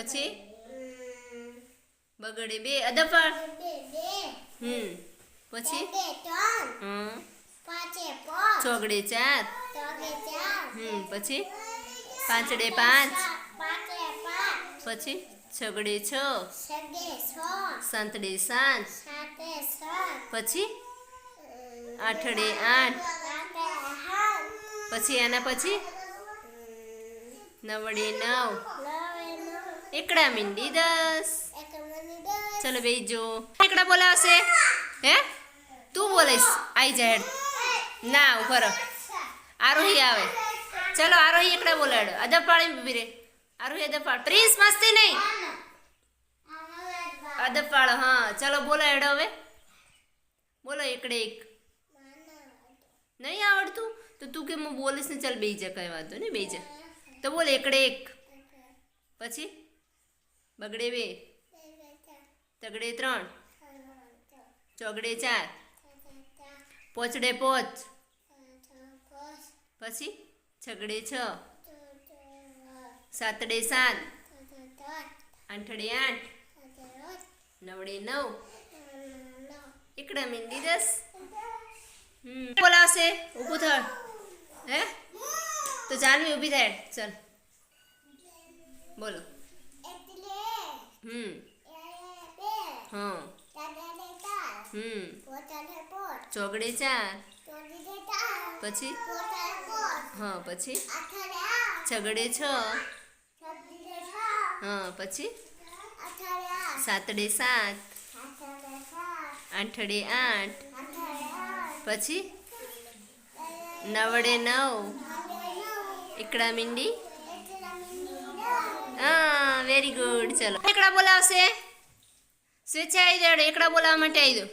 પછી? બગડે બે. બે હમ. પછી? હમ. ચોગડે ચાર. હમ. પછી? પાંચડે પાંચ. પછી? છગડે છ. સાંતડે સાત. પછી? આઠડે આઠ. પછી આના પછી? નવડે નવ. એકડા મીંડી દસ. ચલો બેજો એકડા બોલાવશે? હે? તું બોલીશ. આઈ જા હેડ. ના ઉપર આરોહી આવે. ચલો આરોહી એકડા બોલાડો. અદબ પાડી ઊભી રે. આરોહી અદબ પાડ. પ્રિન્સ મસ્તી નહીં. અદબ પાડો હા. ચલો બોલો હેડો હવે. બોલો એકડે એક. નહીં આવડતું? તો તું કે હું બોલીશ ને ચાલ બે જા કઈ વાંધો નહીં. બે જા. તો બોલ એકડે એક. પછી? બગડે બે? તગડે ત્રણ? ચોગડે ચાર? પોચડે પોચ? પછી? છગડે છ? સાતડે સાત? આઠડે આઠ? નવડે નવ? એકડા મીંડી દસ? બોલાવશે, ઊભું થળ. હે? તો જાનવી ઊભી થાય. ચાલ. બોલો. હમ. હા હમ. ચોગડે ચાર. પછી? હા પછી? છગડે છ. હા પછી? સાતડે સાત. આઠડે આઠ. પછી? નવડે નવ. એકડા મીંડી? હા. વેરી ગુડ ચલો. એકડા બોલાવશે? સ્વેચ્છા આવી જાડો એકડા બોલાવવા માટે આવી દો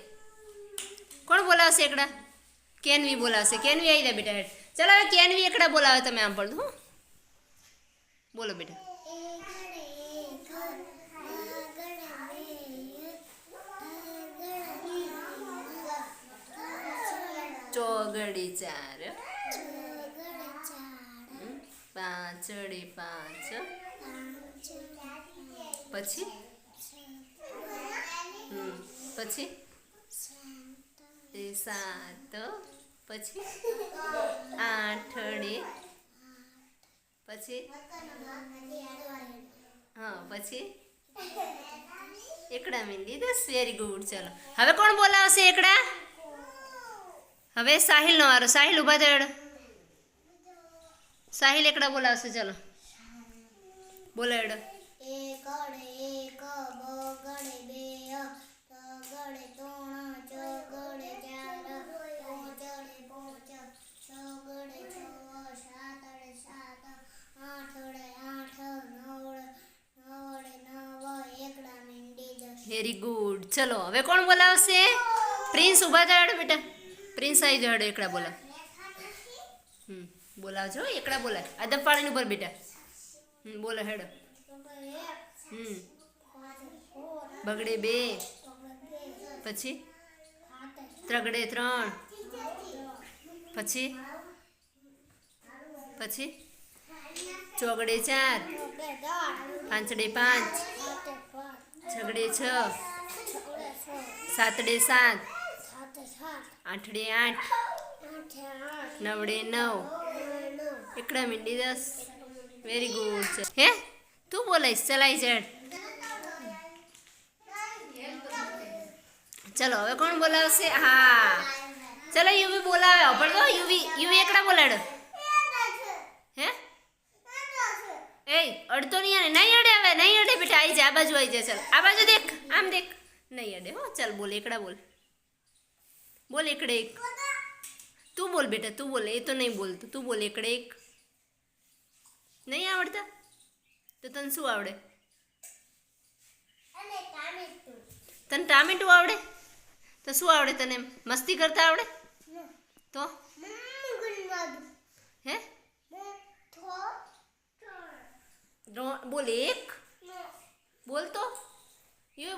કોણ બોલાવશે એકડા? કેનવી બોલાવશે. કેનવી આવી દે બેટા ચલો, હવે કેનવી એકડા બોલાવે તમે આમ પડતું હો. બોલો બેટા. ચોગડી ચાર. પાંચડી પાંચ. પછી? પછી? એ સાત પછી? આઠડે પછી? હા, પછી? એકડા મીંડી દસ વેરી ગુડ ચલો. હવે કોણ બોલાવશે એકડા? હવે સાહિલનો વારો. સાહિલ, ઊભા થયો સાહિલ એકડા બોલાવશે, ચલો. બોલો એડો. એકડે એક બગડે બે તગડે ત્રણ ચોગડે ચાર પોચડે પોચ ચોગડે છ સાતડે સાત આઠડે આઠ નવડે નવડે નવ એકડા મીંડી દસ વેરી ગુડ ચલો હવે કોણ બોલાવશે? પ્રિન્સ ઊભા થયો બેટા. પ્રિન્સ આવી જાડો એકડા બોલાવ. હમ બોલાવજો એકડા બોલાય. આ પાડીને ઉપર બેટા. બોલો હેડ. હમ. બગડે બે. પછી? ત્રગડે ત્રણ. પછી? પછી? ચોગડે ચાર. પાંચડે પાંચ. છગડે છ. સાતડે સાત. આઠડે આઠ. નવડે નવ. એકડા મીંડી દસ. વેરી ગુડ છે હે તું બોલાઈશ ચલાઈ ચડ ચલો હવે કોણ બોલાવશે હા ચલો યુવી બોલાવે પણ તો યુવી યુવી એકડા બોલાડો હે એ અડતો નહીં આને નહીં અડે હવે નહીં અડે બેટા આવી જા આ બાજુ આવી જા ચાલ આ બાજુ દેખ આમ દેખ નહીં અડે હો ચાલ બોલ એકડા બોલ બોલ એકડે એક તું બોલ બેટા તું બોલ એ તો નહીં બોલતું તું બોલ એકડે એક નહીં આવડતા? તો તને શું આવડે? તને ટામેટું આવડે? તો શું આવડે તને મસ્તી કરતા આવડે? તો?